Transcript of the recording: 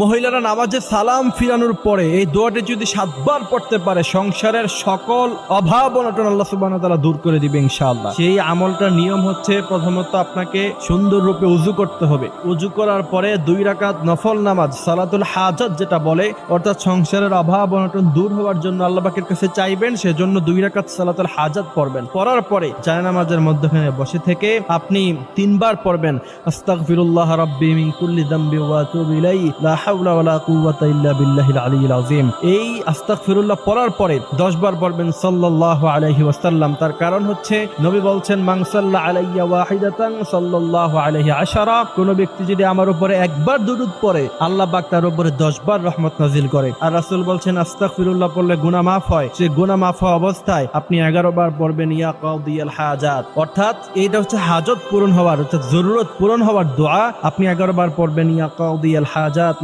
মহিলারা নামাজে সালাম ফিরানোর পরে এই দোয়াটি যদি সাতবার পড়তে পারে, সংসারের সকল অভাব অনটন আল্লাহ ওয়া তাআলা দূর করে দিবে ইনশাআল্লাহ। সেই আমলটার নিয়ম হচ্ছে প্রথমত আপনাকে সুন্দর রূপে উজু করতে হবে। উজু করার পরে দুই রাকাত নফল নামাজ, সালাতুল হাজাত যেটা বলে, অর্থাৎ সংসারের অভাব অনটন দূর হওয়ার জন্য আল্লাহ পাকের কাছে চাইবেন, সেজন্য দুই রাকাত সালাতুল হাজাত পড়বেন। পড়ার পরে জায় নামাজের মধ্যখানে বসে থেকে আপনি তিনবার পড়বেন, আস্তাগফিরুল্লাহ রাব্বি মিন কুল্লি যামবি ওয়া ইলাইহি এই পড়ার পরে 10 বার পড়বেন তার কারণ হচ্ছে নবী বলছেন, মান সাল্লা আলাইয়া আশারা। কোন ব্যক্তি যদি আমার উপরে একবার দুরূদ পড়ে, আল্লাহ তার উপরে 10 বার রহমত নাজিল করে। আর বলছেন পড়লে গুনাহ মাফ হয়। সে গুনাহ মাফ হওয়া অবস্থায় আপনি 11 বার পড়বেন, ইয়া কাউদিয়াল হাজাত। অর্থাৎ এইটা হচ্ছে হাজত পূরণ হওয়ার, অর্থাৎ জরুরত পূরণ হওয়ার দোয়া। আপনি 11 বার পড়বেন, ইয়া কাউদিয়াল হাজাত।